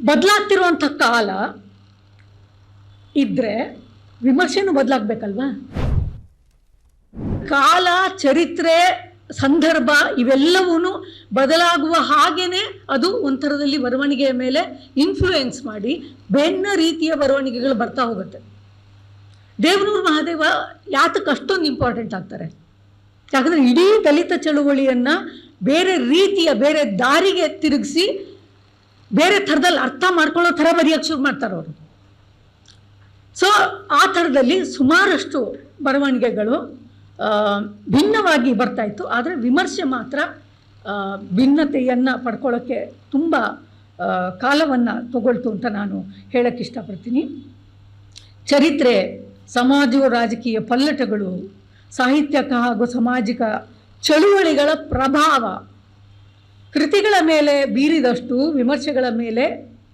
ಬದಲಾಗ್ತಿರುವಂಥ ಕಾಲ ಇದ್ದರೆ ವಿಮರ್ಶೆನೂ ಬದಲಾಗಬೇಕಲ್ವಾ? ಕಾಲ, ಚರಿತ್ರೆ, ಸಂದರ್ಭ ಇವೆಲ್ಲವೂ ಬದಲಾಗುವ ಹಾಗೇನೆ ಅದು ಒಂಥರದಲ್ಲಿ ಬರವಣಿಗೆಯ ಮೇಲೆ ಇನ್ಫ್ಲೂಯೆನ್ಸ್ ಮಾಡಿ ಭಿನ್ನ ರೀತಿಯ ಬರವಣಿಗೆಗಳು ಬರ್ತಾ ಹೋಗುತ್ತೆ. ದೇವನೂರು ಮಹಾದೇವ ಯಾತಕ್ಕೆ ಅಷ್ಟೊಂದು ಇಂಪಾರ್ಟೆಂಟ್ ಆಗ್ತಾರೆ. ಯಾಕಂದರೆ ಇಡೀ ದಲಿತ ಚಳುವಳಿಯನ್ನು ಬೇರೆ ರೀತಿಯ, ಬೇರೆ ದಾರಿಗೆ ತಿರುಗಿಸಿ ಬೇರೆ ಥರದಲ್ಲಿ ಅರ್ಥ ಮಾಡ್ಕೊಳ್ಳೋ ಥರ ಬರೆಯೋಕ್ಕೆ ಶುರು ಮಾಡ್ತಾರೆ ಅವರು. ಸೊ ಆ ಥರದಲ್ಲಿ ಸುಮಾರಷ್ಟು ಬರವಣಿಗೆಗಳು ಭಿನ್ನವಾಗಿ ಬರ್ತಾ ಇತ್ತು. ಆದರೆ ವಿಮರ್ಶೆ ಮಾತ್ರ ಭಿನ್ನತೆಯನ್ನು ಪಡ್ಕೊಳ್ಳೋಕ್ಕೆ ತುಂಬ ಕಾಲವನ್ನು ತಗೊಳ್ತು ಅಂತ ನಾನು ಹೇಳಕ್ಕೆ ಇಷ್ಟಪಡ್ತೀನಿ. ಚರಿತ್ರೆ ಸಮಾಜ ರಾಜಕೀಯ ಪಲ್ಲಟಗಳು, ಸಾಹಿತ್ಯಕ ಹಾಗೂ ಸಾಮಾಜಿಕ ಚಳುವಳಿಗಳ ಪ್ರಭಾವ ಕೃತಿಗಳ ಮೇಲೆ ಬೀರಿದಷ್ಟು ವಿಮರ್ಶೆಗಳ ಮೇಲೆ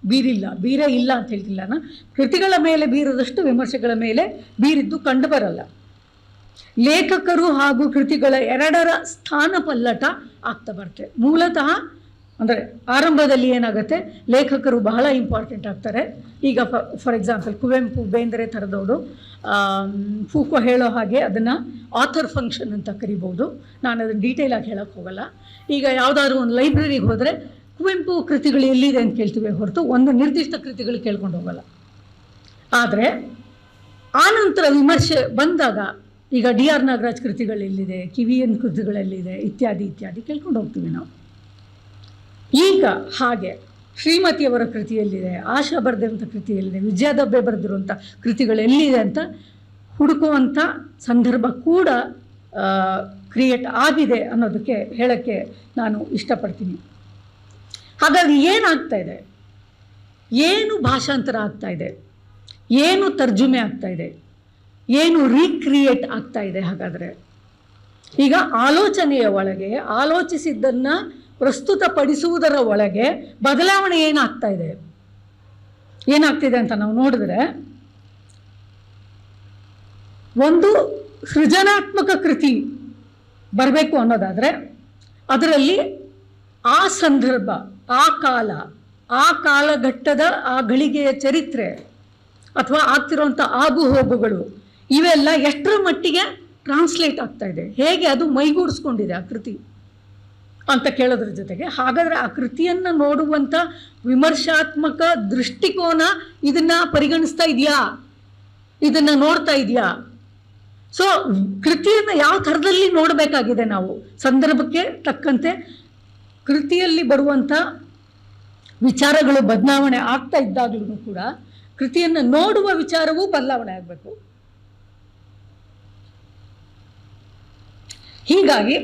ಬೀರಿಲ್ಲ, ಬೀರೇ ಇಲ್ಲ ಅಂತ ಹೇಳ್ತಿಲ್ಲ ನಾನು. ಕೃತಿಗಳ ಮೇಲೆ ಬೀರದಷ್ಟು ವಿಮರ್ಶೆಗಳ ಮೇಲೆ ಬೀರಿದ್ದು ಕಂಡುಬರಲ್ಲ. ಲೇಖಕರು ಹಾಗೂ ಕೃತಿಗಳ ಎರಡರ ಸ್ಥಾನ ಪಲ್ಲಟ ಆಗ್ತಾ ಬರ್ತದೆ ಮೂಲತಃ ಅಂದರೆ ಆರಂಭದಲ್ಲಿ ಏನಾಗುತ್ತೆ, ಲೇಖಕರು ಬಹಳ ಇಂಪಾರ್ಟೆಂಟ್ ಆಗ್ತಾರೆ. ಈಗ ಫಾರ್ ಎಕ್ಸಾಂಪಲ್ ಕುವೆಂಪು, ಬೇಂದ್ರೆ ಥರದವರು ಫೂಕೋ ಹೇಳೋ ಹಾಗೆ ಅದನ್ನು ಆಥರ್ ಫಂಕ್ಷನ್ ಅಂತ ಕರಿಬೋದು. ನಾನು ಅದನ್ನು ಡೀಟೇಲಾಗಿ ಹೇಳೋಕ್ಕೆ ಹೋಗಲ್ಲ. ಈಗ ಯಾವುದಾದ್ರೂ ಒಂದು ಲೈಬ್ರರಿಗೆ ಹೋದರೆ ಕುವೆಂಪು ಕೃತಿಗಳು ಎಲ್ಲಿದೆ ಅಂತ ಕೇಳ್ತೀವಿ ಹೊರತು ಒಂದು ನಿರ್ದಿಷ್ಟ ಕೃತಿಗಳು ಕೇಳ್ಕೊಂಡು ಹೋಗಲ್ಲ. ಆದರೆ ಆನಂತರ ವಿಮರ್ಶೆ ಬಂದಾಗ ಈಗ ಡಿ ಆರ್ ನಾಗರಾಜ್ ಕೃತಿಗಳೆಲ್ಲಿದೆ ಕಿವಿಯನ್ ಕೃತಿಗಳೆಲ್ಲಿದೆ ಇತ್ಯಾದಿ ಇತ್ಯಾದಿ ಕೇಳ್ಕೊಂಡು ಹೋಗ್ತೀವಿ ನಾವು. ಈಗ ಹಾಗೆ ಶ್ರೀಮತಿಯವರ ಕೃತಿಯಲ್ಲಿದೆ, ಆಶಾ ಬರೆದಿರುವಂಥ ಕೃತಿಯಲ್ಲಿದೆ ವಿಜಯದಬ್ಬೆ ಬರೆದಿರುವಂಥ ಕೃತಿಗಳು ಎಲ್ಲಿದೆ ಅಂತ ಹುಡುಕುವಂಥ ಸಂದರ್ಭ ಕೂಡ ಕ್ರಿಯೇಟ್ ಆಗಿದೆ ಅನ್ನೋದಕ್ಕೆ ಹೇಳೋಕ್ಕೆ ನಾನು ಇಷ್ಟಪಡ್ತೀನಿ. ಹಾಗಾಗಿ ಏನಾಗ್ತಾ ಇದೆ? ಏನು ಭಾಷಾಂತರ ಆಗ್ತಾ ಇದೆ? ಏನು ತರ್ಜುಮೆ ಆಗ್ತಾ ಇದೆ? ಏನು ರೀಕ್ರಿಯೇಟ್ ಆಗ್ತಾ ಇದೆ ಹಾಗಾದರೆ? ಈಗ ಆಲೋಚನೆಯ ಒಳಗೆ ಆಲೋಚಿಸಿದ್ದನ್ನು ಪ್ರಸ್ತುತಪಡಿಸುವುದರ ಒಳಗೆ ಬದಲಾವಣೆ ಏನಾಗ್ತಾ ಇದೆ? ಏನಾಗ್ತಿದೆ ಅಂತ ನಾವು ನೋಡಿದ್ರೆ, ಒಂದು ಸೃಜನಾತ್ಮಕ ಕೃತಿ ಬರಬೇಕು ಅನ್ನೋದಾದರೆ, ಅದರಲ್ಲಿ ಆ ಸಂದರ್ಭ, ಆ ಕಾಲ, ಆ ಕಾಲಘಟ್ಟದ ಆ ಗಳಿಗೆಯ ಚರಿತ್ರೆ ಅಥವಾ ಆಗ್ತಿರೋಂಥ ಆಗು ಹೋಗುಗಳು ಇವೆಲ್ಲ ಎಷ್ಟರ ಮಟ್ಟಿಗೆ ಟ್ರಾನ್ಸ್ಲೇಟ್ ಆಗ್ತಾ ಇದೆ? ಹೇಗೆ ಅದು ಮೈಗೂಡಿಸ್ಕೊಂಡಿದೆ ಆ ಕೃತಿ? ಅಂತ ಕೇಳೋದ್ರ ಜೊತೆಗೆ ಹಾಗಾದರೆ ಆ ಕೃತಿಯನ್ನು ನೋಡುವಂಥ ವಿಮರ್ಶಾತ್ಮಕ ದೃಷ್ಟಿಕೋನ ಇದನ್ನು ಪರಿಗಣಿಸ್ತಾ ಇದೆಯಾ? ಇದನ್ನು ನೋಡ್ತಾ ಇದೆಯಾ? ಸೊ ಕೃತಿಯನ್ನು ಯಾವ ಥರದಲ್ಲಿ ನೋಡಬೇಕಾಗಿದೆ ನಾವು? ಸಂದರ್ಭಕ್ಕೆ ತಕ್ಕಂತೆ ಕೃತಿಯಲ್ಲಿ ಬರುವಂಥ ವಿಚಾರಗಳು ಬದಲಾವಣೆ ಆಗ್ತಾ ಇದ್ದಾಗಲೂ ಕೂಡ ಕೃತಿಯನ್ನು ನೋಡುವ ವಿಚಾರವೂ ಬದಲಾವಣೆ ಆಗಬೇಕು. ಹೀಗಾಗಿ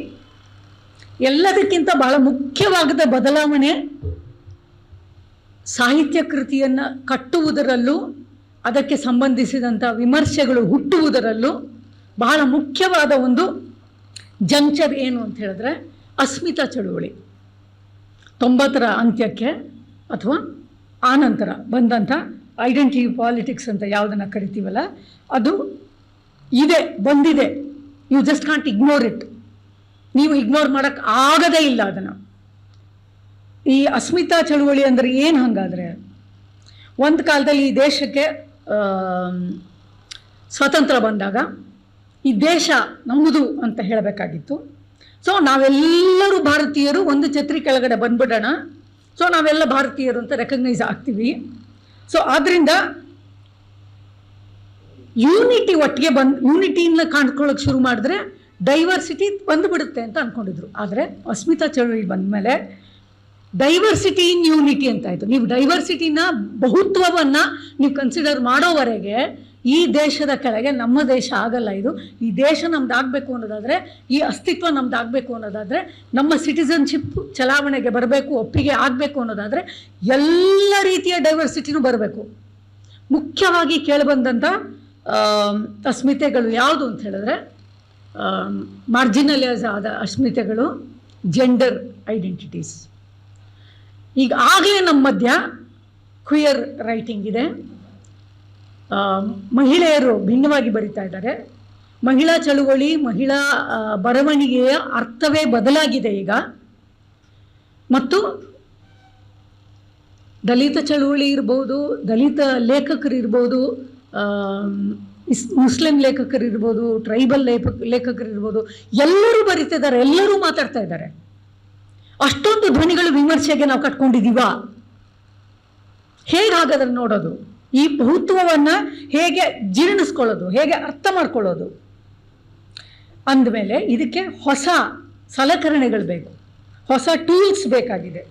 ಎಲ್ಲದಕ್ಕಿಂತ ಬಹಳ ಮುಖ್ಯವಾಗದ ಬದಲಾವಣೆ ಸಾಹಿತ್ಯ ಕೃತಿಯನ್ನು ಕಟ್ಟುವುದರಲ್ಲೂ, ಅದಕ್ಕೆ ಸಂಬಂಧಿಸಿದಂಥ ವಿಮರ್ಶೆಗಳು ಹುಟ್ಟುವುದರಲ್ಲೂ ಬಹಳ ಮುಖ್ಯವಾದ ಒಂದು ಜಂಕ್ಷರ್ ಏನು ಅಂತ ಹೇಳಿದ್ರೆ ಅಸ್ಮಿತಾ ಚಳುವಳಿ. ತೊಂಬತ್ತರ ಅಂತ್ಯಕ್ಕೆ ಅಥವಾ ಆನಂತರ ಬಂದಂಥ ಐಡೆಂಟಿಟಿ ಪಾಲಿಟಿಕ್ಸ್ ಅಂತ ಯಾವುದನ್ನು ಕರಿತೀವಲ್ಲ, ಅದು ಇದೆ, ಬಂದಿದೆ. You just can't ignore it ನೀವು ಇಗ್ನೋರ್ ಮಾಡಕ್ ಆಗದೇ ಇಲ್ಲ ಅದನ್ನು. ಈ ಅಸ್ಮಿತಾ ಚಳುವಳಿ ಅಂದರೆ ಏನು ಹಾಗಾದರೆ? ಒಂದು ಕಾಲದಲ್ಲಿ ಈ ದೇಶಕ್ಕೆ ಸ್ವತಂತ್ರ ಬಂದಾಗ ಈ ದೇಶ ನಮ್ಮದು ಅಂತ ಹೇಳಬೇಕಾಗಿತ್ತು. ಸೊ ನಾವೆಲ್ಲರೂ ಭಾರತೀಯರು ಒಂದು ಛತ್ರಿ ಕೆಳಗಡೆ ಬಂದ್ಬಿಡೋಣ. ಸೊ ನಾವೆಲ್ಲ ಭಾರತೀಯರು ಅಂತ ರೆಕಗ್ನೈಸ್ ಆಗ್ತೀವಿ. ಸೊ ಆದ್ದರಿಂದ ಯೂನಿಟಿ ಒಟ್ಟಿಗೆ ಬಂದು ಯೂನಿಟಿನ ಕಾಣ್ಕೊಳ್ಳೋಕೆ ಶುರು ಮಾಡಿದ್ರೆ ಡೈವರ್ಸಿಟಿ ಬಂದುಬಿಡುತ್ತೆ ಅಂತ ಅಂದ್ಕೊಂಡಿದ್ರು ಆದರೆ ಅಸ್ಮಿತಾ ಚಳುವಳಿ ಬಂದಮೇಲೆ ಡೈವರ್ಸಿಟಿ ಇನ್ ಯೂನಿಟಿ ಅಂತ ಆಯಿತು. ನೀವು ಡೈವರ್ಸಿಟಿನ ಬಹುತ್ವವನ್ನು ನೀವು ಕನ್ಸಿಡರ್ ಮಾಡೋವರೆಗೆ ಈ ದೇಶದ ಕೆಳಗೆ ನಮ್ಮ ದೇಶ ಆಗಲ್ಲ ಇದು. ಈ ದೇಶ ನಮ್ದಾಗಬೇಕು ಅನ್ನೋದಾದರೆ, ಈ ಅಸ್ತಿತ್ವ ನಮ್ದಾಗಬೇಕು ಅನ್ನೋದಾದರೆ, ನಮ್ಮ ಸಿಟಿಸನ್ಶಿಪ್ ಚಲಾವಣೆಗೆ ಬರಬೇಕು, ಒಪ್ಪಿಗೆ ಆಗಬೇಕು ಅನ್ನೋದಾದರೆ ಎಲ್ಲ ರೀತಿಯ ಡೈವರ್ಸಿಟಿನೂ ಬರಬೇಕು. ಮುಖ್ಯವಾಗಿ ಕೇಳಿಬಂದಂಥ ಅಸ್ಮಿತೆಗಳು ಯಾವುದು ಅಂತ ಹೇಳಿದ್ರೆ ಮಾರ್ಜಿನಲೈಸ್ ಆದ ಅಸ್ಮಿತೆಗಳು ಜೆಂಡರ್ ಐಡೆಂಟಿಟೀಸ್ ಈಗ ಆಗಲೇ ನಮ್ಮ ಮಧ್ಯ ಕ್ವಿಯರ್ ರೈಟಿಂಗ್ ಇದೆ. ಆ, ಮಹಿಳೆಯರು ಭಿನ್ನವಾಗಿ ಬರಿತಾ ಇದ್ದಾರೆ. ಮಹಿಳಾ ಚಳುವಳಿ ಮಹಿಳಾ ಬರವಣಿಗೆಯ ಅರ್ಥವೇ ಬದಲಾಗಿದೆ ಈಗ. ಮತ್ತು ದಲಿತ ಚಳುವಳಿ ಇರ್ಬೋದು ದಲಿತ ಲೇಖಕರು ಇರ್ಬೋದು ಇಸ್ ಮುಸ್ಲಿಂ ಲೇಖಕರು ಇರ್ಬೋದು ಟ್ರೈಬಲ್ ಲೇಖಕ ಲೇಖಕರು ಇರ್ಬೋದು ಎಲ್ಲರೂ ಬರಿತಿದ್ದಾರೆ, ಎಲ್ಲರೂ ಮಾತಾಡ್ತಾ ಇದ್ದಾರೆ. ಅಷ್ಟೊಂದು ಧ್ವನಿಗಳು ವಿಮರ್ಶೆಗೆ ನಾವು ಕಟ್ಕೊಂಡಿದ್ದೀವಾ? ಹೇಗೆ ಹಾಗಾದ್ರೆ ನೋಡೋದು? ಈ ಬಹುತ್ವವನ್ನು ಹೇಗೆ ಜೀರ್ಣಿಸ್ಕೊಳ್ಳೋದು, ಹೇಗೆ ಅರ್ಥ ಮಾಡ್ಕೊಳ್ಳೋದು? ಅಂದಮೇಲೆ ಇದಕ್ಕೆ ಹೊಸ ಸಲಕರಣೆಗಳು ಬೇಕು. ಹೊಸ ಟೂಲ್ಸ್ ಬೇಕಾಗಿದೆ.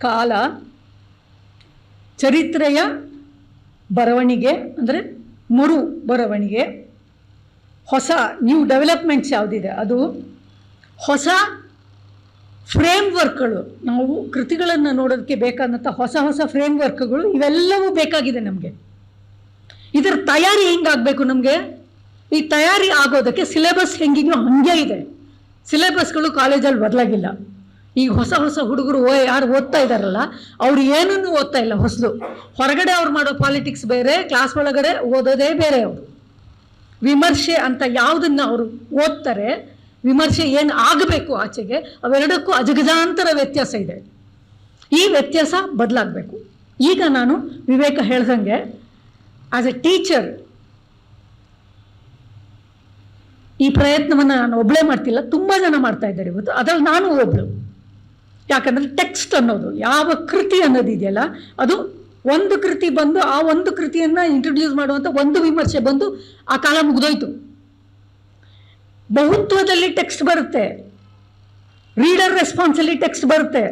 ಕಾಲ, ಚರಿತ್ರೆಯ ಬರವಣಿಗೆ, ಅಂದರೆ ಮರು ಬರವಣಿಗೆ, ಹೊಸ ನ್ಯೂ ಡೆವಲಪ್ಮೆಂಟ್ಸ್ ಯಾವುದಿದೆ? ಅದು ಹೊಸ ಫ್ರೇಮ್ವರ್ಕ್ಗಳು ನಾವು ಕೃತಿಗಳನ್ನು ನೋಡೋದಕ್ಕೆ ಬೇಕಾದಂಥ ಹೊಸ ಹೊಸ ಫ್ರೇಮ್ವರ್ಕ್ಗಳು ಇವೆಲ್ಲವೂ ಬೇಕಾಗಿದೆ ನಮಗೆ. ಇದರ ತಯಾರಿ ಹೆಂಗಾಗಬೇಕು ನಮಗೆ? ಈ ತಯಾರಿ ಆಗೋದಕ್ಕೆ ಸಿಲೆಬಸ್ ಹೆಂಗಿದೆಯೋ ಹಾಗೆ ಇದೆ. ಸಿಲೆಬಸ್ಗಳು ಕಾಲೇಜಲ್ಲಿ ಬದಲಾಗಿಲ್ಲ ಈಗ ಹೊಸ ಹೊಸ ಹುಡುಗರು ಓ ಯಾರು ಓದ್ತಾ ಇದ್ದಾರಲ್ಲ ಅವ್ರು ಏನನ್ನು ಓದ್ತಾ ಇಲ್ಲ ಹೊಸದು. ಹೊರಗಡೆ ಅವ್ರು ಮಾಡೋ ಪಾಲಿಟಿಕ್ಸ್ ಬೇರೆ ಕ್ಲಾಸ್ ಒಳಗಡೆ ಓದೋದೇ ಬೇರೆ ಅವರು. ವಿಮರ್ಶೆ ಅಂತ ಯಾವುದನ್ನು ಅವರು ಓದ್ತಾರೆ, ವಿಮರ್ಶೆ ಏನು ಆಗಬೇಕು ಆಚೆಗೆ, ಅವೆರಡಕ್ಕೂ ಅಜಗಜಾಂತರ ವ್ಯತ್ಯಾಸ ಇದೆ. ಈ ವ್ಯತ್ಯಾಸ ಬದಲಾಗಬೇಕು. ಈಗ ನಾನು ವಿವೇಕ ಹೇಳ್ದಂಗೆ ಆಸ್ ಎ ಟೀಚರ್ ಈ ಪ್ರಯತ್ನವನ್ನು ನಾನು ಒಬ್ಬಳೇ ಮಾಡ್ತಿಲ್ಲ, ತುಂಬ ಜನ ಮಾಡ್ತಾ ಇದ್ದಾರೆ ಇವತ್ತು. ಅದರಲ್ಲಿ ನಾನು ಒಬ್ಳು. ಯಾಕಂದರೆ ಟೆಕ್ಸ್ಟ್ ಅನ್ನೋದು, ಯಾವ ಕೃತಿ ಅನ್ನೋದಿದೆಯಲ್ಲ ಅದು ಒಂದು ಕೃತಿ ಬಂದು ಆ ಒಂದು ಕೃತಿಯನ್ನು ಇಂಟ್ರೊಡ್ಯೂಸ್ ಮಾಡುವಂಥ ಒಂದು ವಿಮರ್ಶೆ ಬಂದು ಆ ಕಾಲ ಮುಗಿದೋಯ್ತು. ಬಹುತ್ವದಲ್ಲಿ ಟೆಕ್ಸ್ಟ್ ಬರುತ್ತೆ. ರೀಡರ್ ರೆಸ್ಪಾನ್ಸಲ್ಲಿ ಟೆಕ್ಸ್ಟ್ ಬರುತ್ತೆ.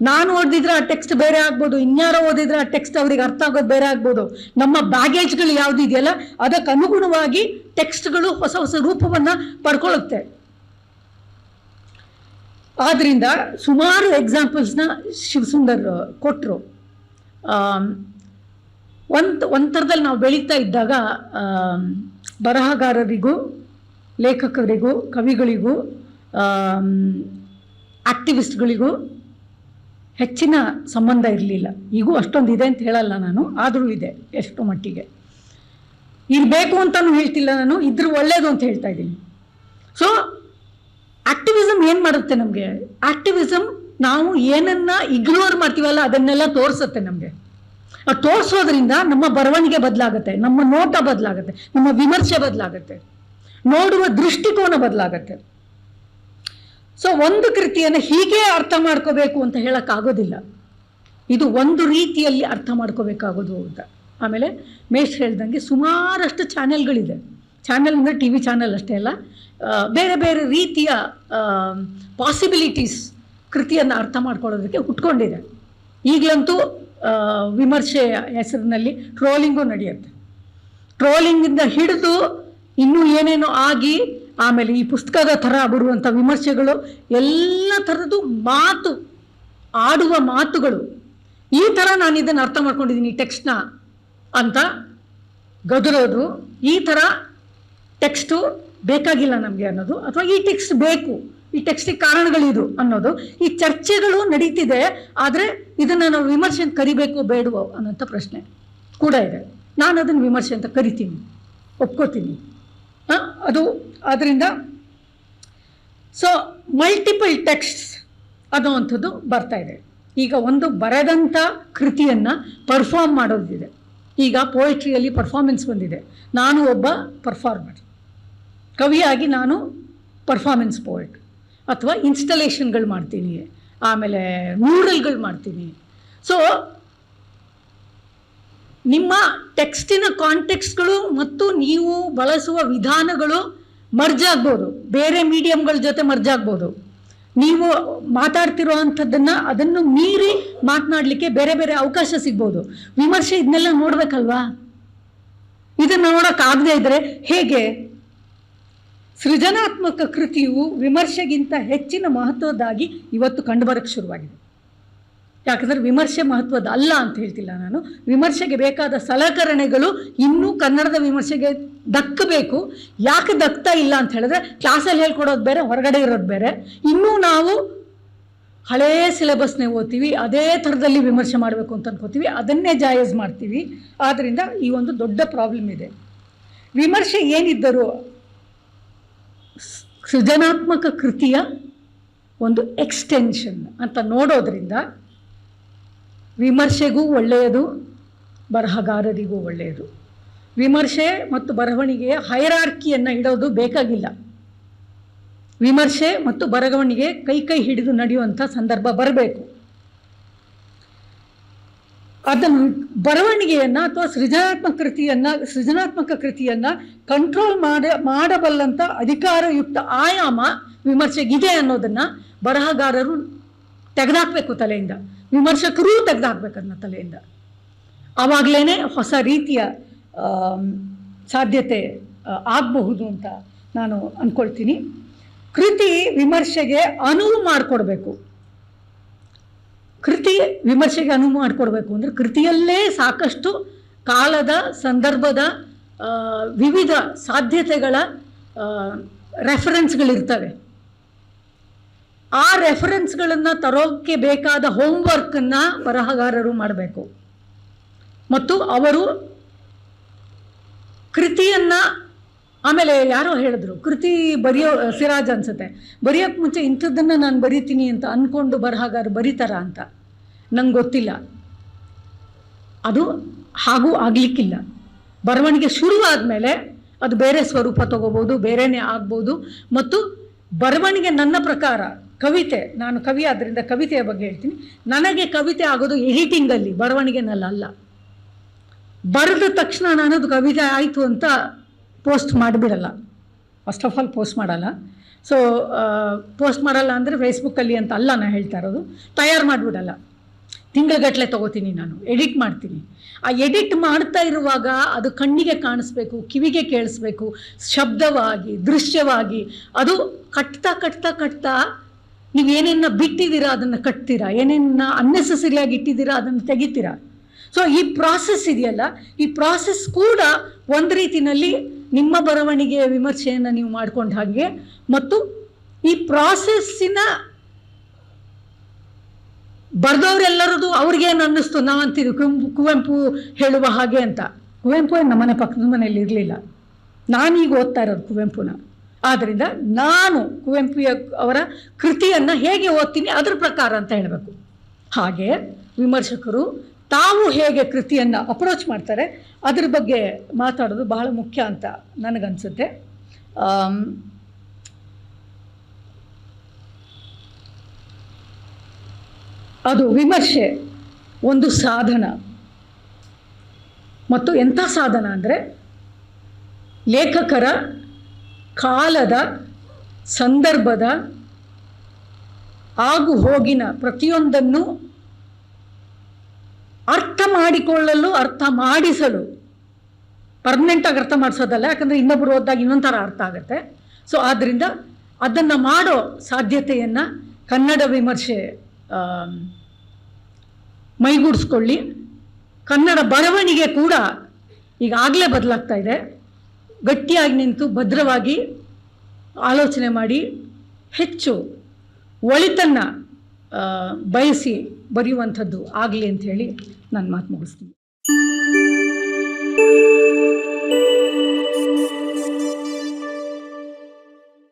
ನಾನು ಓದಿದ್ರೆ ಆ ಟೆಕ್ಸ್ಟ್ ಬೇರೆ ಆಗ್ಬೋದು, ಇನ್ಯಾರೋ ಓದಿದ್ರೆ ಆ ಟೆಕ್ಸ್ಟ್ ಅವ್ರಿಗೆ ಅರ್ಥ ಆಗೋದು ಬೇರೆ ಆಗ್ಬೋದು. ನಮ್ಮ ಬ್ಯಾಗೇಜ್ಗಳು ಯಾವುದಿದೆಯಲ್ಲ ಅದಕ್ಕೆ ಅನುಗುಣವಾಗಿ ಟೆಕ್ಸ್ಟ್ಗಳು ಹೊಸ ಹೊಸ ರೂಪವನ್ನು ಪಡ್ಕೊಳ್ಳುತ್ತೆ. ಆದ್ದರಿಂದ ಸುಮಾರು ಎಕ್ಸಾಂಪಲ್ಸ್ನ ಶಿವಸುಂದರ್ ಕೊಟ್ಟರು ಒಂದು ಒಂಥರದಲ್ಲಿ ನಾವು ಬೆಳೀತಾ ಇದ್ದಾಗ ಬರಹಗಾರರಿಗೂ, ಲೇಖಕರಿಗೂ, ಕವಿಗಳಿಗೂ ಆಕ್ಟಿವಿಸ್ಟ್ಗಳಿಗೂ ಹೆಚ್ಚಿನ ಸಂಬಂಧ ಇರಲಿಲ್ಲ. ಈಗೂ ಅಷ್ಟೊಂದು ಇದೆ ಅಂತ ಹೇಳಲ್ಲ ನಾನು, ಆದರೂ ಇದೆ ಎಷ್ಟು ಮಟ್ಟಿಗೆ. ಇರಬೇಕು ಅಂತಲೂ ಹೇಳ್ತಿಲ್ಲ ನಾನು, ಇದ್ರ ಒಳ್ಳೇದು ಅಂತ ಹೇಳ್ತಾ ಇದ್ದೀನಿ. ಸೊ ಏನು ಮಾಡುತ್ತೆ ನಮಗೆ? ಆಕ್ಟಿವಿಸಮ್ ನಾವು ಏನನ್ನ ಇಗ್ನೋರ್ ಮಾಡ್ತೀವಲ್ಲ ಅದನ್ನೆಲ್ಲ ತೋರಿಸುತ್ತೆ ನಮಗೆ. ಆ ತೋರಿಸೋದ್ರಿಂದ ನಮ್ಮ ಬರವಣಿಗೆ ಬದಲಾಗುತ್ತೆ, ನಮ್ಮ ನೋಟ ಬದಲಾಗುತ್ತೆ, ನಮ್ಮ ವಿಮರ್ಶೆ ಬದಲಾಗುತ್ತೆ, ನೋಡುವ ದೃಷ್ಟಿಕೋನ ಬದಲಾಗತ್ತೆ. ಸೊ ಒಂದು ಕೃತಿಯನ್ನು ಹೀಗೆ ಅರ್ಥ ಮಾಡ್ಕೋಬೇಕು ಅಂತ ಹೇಳೋಕ್ಕಾಗೋದಿಲ್ಲ. ಇದು ಒಂದು ರೀತಿಯಲ್ಲಿ ಅರ್ಥ ಮಾಡ್ಕೋಬೇಕಾಗೋದು ಅಂತ. ಆಮೇಲೆ ಮೇಷ್ ಹೇಳ್ದಂಗೆ ಸುಮಾರಷ್ಟು ಚಾನೆಲ್ಗಳಿದೆ ಚಾನೆಲ್ ಅಂದರೆ ಟಿ ವಿ ಚಾನೆಲ್ ಅಷ್ಟೇ ಅಲ್ಲ. ಬೇರೆ ಬೇರೆ ರೀತಿಯ ಪಾಸಿಬಿಲಿಟೀಸ್ ಕೃತಿಯನ್ನು ಅರ್ಥ ಮಾಡ್ಕೊಳ್ಳೋದಕ್ಕೆ ಹುಟ್ಕೊಂಡಿದೆ ಈಗಲಂತೂ ವಿಮರ್ಶೆ ಹೆಸರಿನಲ್ಲಿ ಟ್ರೋಲಿಂಗು ನಡೆಯುತ್ತೆ. ಟ್ರೋಲಿಂಗಿಂದ ಹಿಡಿದು ಇನ್ನೂ ಏನೇನೋ ಆಗಿ, ಆಮೇಲೆ ಈ ಪುಸ್ತಕದ ಥರ ಬರುವಂಥ ವಿಮರ್ಶೆಗಳು, ಎಲ್ಲ ಥರದ್ದು ಮಾತು, ಆಡುವ ಮಾತುಗಳು. ಈ ಥರ ನಾನು ಇದನ್ನು ಅರ್ಥ ಮಾಡ್ಕೊಂಡಿದ್ದೀನಿ ಟೆಕ್ಸ್ಟ್ನ ಅಂತ ಗದರೋದು ಈ ಥರ ಟೆಕ್ಸ್ಟು ಬೇಕಾಗಿಲ್ಲ ನಮಗೆ ಅನ್ನೋದು, ಅಥವಾ ಈ ಟೆಕ್ಸ್ಟ್ ಬೇಕು, ಈ ಟೆಕ್ಸ್ಟಿಗೆ ಕಾರಣಗಳಿದು ಅನ್ನೋದು, ಈ ಚರ್ಚೆಗಳು ನಡೀತಿದೆ, ಆದರೆ ಇದನ್ನು ನಾವು ವಿಮರ್ಶೆ ಅಂತ ಕರಿಬೇಕು ಬೇಡವೋ ಅನ್ನೋಂಥ ಪ್ರಶ್ನೆ ಕೂಡ ಇದೆ. ನಾನು ಅದನ್ನು ವಿಮರ್ಶೆ ಅಂತ ಕರಿತೀನಿ, ಒಪ್ಕೋತೀನಿ. ಹಾಂ? ಅದು ಅದರಿಂದ ಸೊ ಮಲ್ಟಿಪಲ್ ಟೆಕ್ಸ್ಟ್ಸ್ ಅನ್ನುವಂಥದ್ದು ಬರ್ತಾ ಇದೆ. ಈಗ ಒಂದು ಬರೆದಂಥ ಕೃತಿಯನ್ನು ಪರ್ಫಾರ್ಮ್ ಮಾಡೋದಿದೆ. ಈಗ ಪೋಯಿಟ್ರಿಯಲ್ಲಿ ಪರ್ಫಾರ್ಮೆನ್ಸ್ ಬಂದಿದೆ. ನಾನು ಒಬ್ಬ ಪರ್ಫಾರ್ಮರ್ ಕವಿಯಾಗಿ ನಾನು ಪರ್ಫಾಮೆನ್ಸ್ ಪೋರ್ಟ್ ಅಥವಾ ಇನ್ಸ್ಟಲೇಷನ್ಗಳು ಮಾಡ್ತೀನಿ. ಆಮೇಲೆ ಮ್ಯೂರಲ್ಗಳು ಮಾಡ್ತೀನಿ. ಸೊ ನಿಮ್ಮ ಟೆಕ್ಸ್ಟಿನ ಕಾಂಟೆಕ್ಸ್ಟ್ಗಳು ಮತ್ತು ನೀವು ಬಳಸುವ ವಿಧಾನಗಳು ಮರ್ಜ್ ಆಗ್ಬೋದು. ಬೇರೆ ಮೀಡಿಯಮ್ಗಳ ಜೊತೆ ಮರ್ಜ್ ಆಗ್ಬೋದು. ನೀವು ಮಾತಾಡ್ತಿರೋ ಅಂಥದ್ದನ್ನು ಅದನ್ನು ಮೀರಿ ಮಾತನಾಡಲಿಕ್ಕೆ ಬೇರೆ ಬೇರೆ ಅವಕಾಶ ಸಿಗ್ಬೋದು. ವಿಮರ್ಶೆ ಇದನ್ನೆಲ್ಲ ನೋಡಬೇಕಲ್ವಾ? ಇದನ್ನು ನೋಡೋಕ್ಕಾಗದೇ ಇದ್ದರೆ ಹೇಗೆ? ಸೃಜನಾತ್ಮಕ ಕೃತಿಯು ವಿಮರ್ಶೆಗಿಂತ ಹೆಚ್ಚಿನ ಮಹತ್ವದಾಗಿ ಇವತ್ತು ಕಂಡುಬರಕ್ಕೆ ಶುರುವಾಗಿದೆ. ಯಾಕಂದರೆ ವಿಮರ್ಶೆ ಮಹತ್ವದ ಅಲ್ಲ ಅಂತ ಹೇಳ್ತಿಲ್ಲ ನಾನು. ವಿಮರ್ಶೆಗೆ ಬೇಕಾದ ಸಲಕರಣೆಗಳು ಇನ್ನೂ ಕನ್ನಡದ ವಿಮರ್ಶೆಗೆ ದಕ್ಕಬೇಕು. ಯಾಕೆ ದಕ್ತಾ ಇಲ್ಲ ಅಂತ ಹೇಳಿದ್ರೆ ಕ್ಲಾಸಲ್ಲಿ ಹೇಳ್ಕೊಡೋದು ಬೇರೆ, ಹೊರಗಡೆ ಇರೋದು ಬೇರೆ. ಇನ್ನೂ ನಾವು ಹಳೇ ಸಿಲೆಬಸ್ನೇ ಓದ್ತೀವಿ, ಅದೇ ಥರದಲ್ಲಿ ವಿಮರ್ಶೆ ಮಾಡಬೇಕು ಅಂತ ಅನ್ಕೋತೀವಿ, ಅದನ್ನೇ ಜಾಯಜ್ ಮಾಡ್ತೀವಿ. ಆದ್ದರಿಂದ ಈ ಒಂದು ದೊಡ್ಡ ಪ್ರಾಬ್ಲಮ್ ಇದೆ. ವಿಮರ್ಶೆ ಏನಿದ್ದರೂ ಸೃಜನಾತ್ಮಕ ಕೃತಿಯ ಒಂದು ಎಕ್ಸ್ಟೆನ್ಷನ್ ಅಂತ ನೋಡೋದ್ರಿಂದ ವಿಮರ್ಶೆಗೂ ಒಳ್ಳೆಯದು, ಬರಹಗಾರರಿಗೂ ಒಳ್ಳೆಯದು. ವಿಮರ್ಶೆ ಮತ್ತು ಬರವಣಿಗೆಯ ಹೈರಾರ್ಕಿಯನ್ನು ಇಡೋದು ಬೇಕಾಗಿಲ್ಲ. ವಿಮರ್ಶೆ ಮತ್ತು ಬರವಣಿಗೆ ಕೈ ಕೈ ಹಿಡಿದು ನಡೆಯುವಂಥ ಸಂದರ್ಭ ಬರಬೇಕು. ಅದನ್ನು ಬರವಣಿಗೆಯನ್ನು ಅಥವಾ ಸೃಜನಾತ್ಮಕ ಕೃತಿಯನ್ನು ಸೃಜನಾತ್ಮಕ ಕೃತಿಯನ್ನು ಕಂಟ್ರೋಲ್ ಮಾಡ ಮಾಡಬಲ್ಲಂಥ ಅಧಿಕಾರಯುಕ್ತ ಆಯಾಮ ವಿಮರ್ಶೆಗಿದೆ ಅನ್ನೋದನ್ನು ಬರಹಗಾರರು ತೆಗೆದಾಕಬೇಕು ತಲೆಯಿಂದ. ವಿಮರ್ಶಕರೂ ತೆಗೆದಾಕ್ಬೇಕು ಅದನ್ನ ತಲೆಯಿಂದ. ಆವಾಗಲೇ ಹೊಸ ರೀತಿಯ ಸಾಧ್ಯತೆ ಆಗಬಹುದು ಅಂತ ನಾನು ಅಂದ್ಕೊಳ್ತೀನಿ ಕೃತಿ ವಿಮರ್ಶೆಗೆ ಅನುವು ಮಾಡಿಕೊಡ್ಬೇಕು. ವಿಮರ್ಶೆಗೆ ಅನುವು ಮಾಡಿಕೊಡ್ಬೇಕು ಅಂದರೆ ಕೃತಿಯಲ್ಲೇ ಸಾಕಷ್ಟು ಕಾಲದ ಸಂದರ್ಭದ ವಿವಿಧ ಸಾಧ್ಯತೆಗಳ ರೆಫರೆನ್ಸ್ಗಳಿರ್ತವೆ ಆ ರೆಫರೆನ್ಸ್ಗಳನ್ನು ತರೋಕ್ಕೆ ಬೇಕಾದ ಹೋಮ್ವರ್ಕನ್ನು ಬರಹಗಾರರು ಮಾಡಬೇಕು. ಮತ್ತು ಅವರು ಕೃತಿಯನ್ನು, ಆಮೇಲೆ ಯಾರೋ ಹೇಳಿದ್ರು, ಕೃತಿ ಬರೆಯೋ, ಸಿರಾಜ್ ಅನ್ಸುತ್ತೆ ಬರೆಯೋಕ್ಕೆ ಮುಂಚೆ ಇಂಥದ್ದನ್ನು ನಾನು ಬರಿತೀನಿ ಅಂತ ಅಂದ್ಕೊಂಡು ಬರಹಗಾರ ಬರೀತಾರ? ಅಂತ. ನಂಗೆ ಗೊತ್ತಿಲ್ಲ. ಅದು ಹಾಗೂ ಆಗಲಿಕ್ಕಿಲ್ಲ. ಬರವಣಿಗೆ ಶುರುವಾದ ಮೇಲೆ ಅದು ಬೇರೆ ಸ್ವರೂಪ ತಗೋಬೋದು, ಬೇರೆನೇ ಆಗ್ಬೋದು. ಮತ್ತು ಬರವಣಿಗೆ ನನ್ನ ಪ್ರಕಾರ ಕವಿತೆ, ನಾನು ಕವಿ ಆದ್ದರಿಂದ ಕವಿತೆಯ ಬಗ್ಗೆ ಹೇಳ್ತೀನಿ. ನನಗೆ ಕವಿತೆ ಆಗೋದು ಎಡಿಟಿಂಗಲ್ಲಿ ಬರವಣಿಗೆನಲ್ಲ ಅಲ್ಲ ಬರೆದ ತಕ್ಷಣ ನಾನು ಅದು ಕವಿತೆ ಆಯಿತು ಅಂತ ಪೋಸ್ಟ್ ಮಾಡಿಬಿಡಲ್ಲ. ಫಸ್ಟ್ ಆಫ್ ಆಲ್ ಪೋಸ್ಟ್ ಮಾಡಲ್ಲ. ಸೊ ಪೋಸ್ಟ್ ಮಾಡಲ್ಲ ಅಂದರೆ ಫೇಸ್ಬುಕ್ಕಲ್ಲಿ ಅಂತ ಅಲ್ಲ ನಾನು ಹೇಳ್ತಾ ಇರೋದು. ತಯಾರು ಮಾಡಿಬಿಡಲ್ಲ. ತಿಂಗಳಗಟ್ಟಲೆ ತಗೋತೀನಿ ನಾನು ಎಡಿಟ್ ಮಾಡ್ತೀನಿ. ಆ ಎಡಿಟ್ ಮಾಡ್ತಾ ಇರುವಾಗ ಅದು ಕಣ್ಣಿಗೆ ಕಾಣಿಸ್ಬೇಕು, ಕಿವಿಗೆ ಕೇಳಿಸ್ಬೇಕು, ಶಬ್ದವಾಗಿ, ದೃಶ್ಯವಾಗಿ, ಅದು ಕಟ್ತಾ ಕಟ್ತಾ ಕಟ್ತಾ ನೀವು ಏನೇನ ಬಿಟ್ಟಿದ್ದೀರಾ ಅದನ್ನು ಕಟ್ತೀರಾ, ಏನೇನ ಅನ್ನೆಸೆಸರಿಯಾಗಿ ಇಟ್ಟಿದ್ದೀರಾ ಅದನ್ನು ತೆಗಿತೀರಾ? ಸೊ ಈ ಪ್ರಾಸೆಸ್ ಇದೆಯಲ್ಲ, ಈ ಪ್ರಾಸೆಸ್ ಕೂಡ ಒಂದು ರೀತಿಯಲ್ಲಿ ನಿಮ್ಮ ಬರವಣಿಗೆಯ ವಿಮರ್ಶೆಯನ್ನು ನೀವು ಮಾಡ್ಕೊಂಡ ಹಾಗೆ, ಮತ್ತು ಈ ಪ್ರಾಸೆಸ್ಸಿನ ಬರೆದವರೆಲ್ಲರದು ಅವ್ರಿಗೇನು ಅನ್ನಿಸ್ತು? ನಾವು ಅಂತೀವಿ ಕುವೆಂಪು ಕುವೆಂಪು ಹೇಳುವ ಹಾಗೆ ಅಂತ. ಕುವೆಂಪು ಏನು ನಮ್ಮನೆ ಪಕ್ಕದ ಮನೆಯಲ್ಲಿ ಇರಲಿಲ್ಲ. ನಾನೀಗ ಓದ್ತಾ ಇರೋದು ಕುವೆಂಪುನ. ಆದ್ದರಿಂದ ನಾನು ಕುವೆಂಪು ಅವರ ಕೃತಿಯನ್ನು ಹೇಗೆ ಓದ್ತೀನಿ ಅದ್ರ ಪ್ರಕಾರ ಅಂತ ಹೇಳಬೇಕು. ಹಾಗೆ ವಿಮರ್ಶಕರು ತಾವು ಹೇಗೆ ಕೃತಿಯನ್ನು ಅಪ್ರೋಚ್ ಮಾಡ್ತಾರೆ ಅದ್ರ ಬಗ್ಗೆ ಮಾತಾಡೋದು ಬಹಳ ಮುಖ್ಯ ಅಂತ ನನಗನ್ಸುತ್ತೆ. ಅದು ವಿಮರ್ಶೆ, ಒಂದು ಸಾಧನ. ಮತ್ತು ಎಂಥ ಸಾಧನ ಅಂದರೆ ಲೇಖಕರ ಕಾಲದ ಸಂದರ್ಭದ ಆಗು ಹೋಗಿನ ಪ್ರತಿಯೊಂದನ್ನು ಅರ್ಥ ಮಾಡಿಕೊಳ್ಳಲು, ಅರ್ಥ ಮಾಡಿಸಲು ಪರ್ಮನೆಂಟಾಗಿ ಅರ್ಥ ಮಾಡಿಸೋದಲ್ಲ, ಯಾಕಂದರೆ ಇನ್ನೊಬ್ಬರು ಓದಿದಾಗ ಇನ್ನೊಂದು ಥರ ಅರ್ಥ ಆಗುತ್ತೆ. ಸೊ ಆದ್ದರಿಂದ ಅದನ್ನು ಮಾಡೋ ಸಾಧ್ಯತೆಯನ್ನು ಕನ್ನಡ ವಿಮರ್ಶೆ ಮೈಗೂಡಿಸ್ಕೊಳ್ಳಿ. ಕನ್ನಡ ಬರವಣಿಗೆ ಕೂಡ ಈಗಾಗಲೇ ಬದಲಾಗ್ತಾ ಇದೆ. ಗಟ್ಟಿಯಾಗಿ ನಿಂತು ಭದ್ರವಾಗಿ ಆಲೋಚನೆ ಮಾಡಿ ಹೆಚ್ಚು ಒಳಿತನ್ನು ಬಯಸಿ ಬರೆಯುವಂಥದ್ದು ಆಗಲಿ ಅಂತ ಹೇಳಿ ನಾನು ಮಾತು ಮುಗಿಸ್ತೀನಿ.